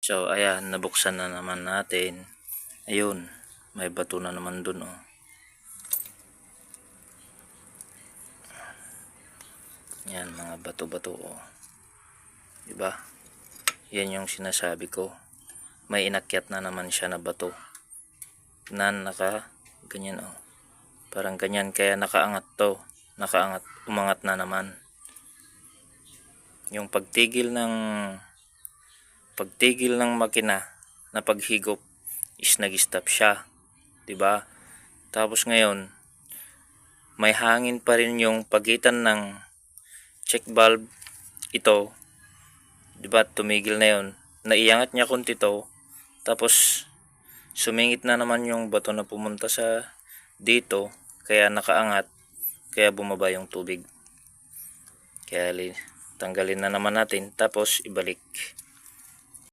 So, ayan, nabuksan na naman natin. Ayun, may bato na naman dun, oh. Yan, mga bato-bato, oh. Diba? Yan yung sinasabi ko. May inakyat na naman siya na bato. Na naka, ganyan, oh. Parang ganyan, kaya nakaangat to. Nakaangat, umangat na naman. Yung pagtigil ng pagtigil ng makina na paghigop is nag-stop siya. 'Di ba? Tapos ngayon, may hangin pa rin yung pagitan ng check valve ito. 'Di ba? Tumigil na 'yon. Naiangat niya kunti to. Tapos sumingit na naman yung bato na pumunta sa dito kaya nakaangat kaya bumaba yung tubig. Kaya li- tanggalin na naman natin tapos ibalik.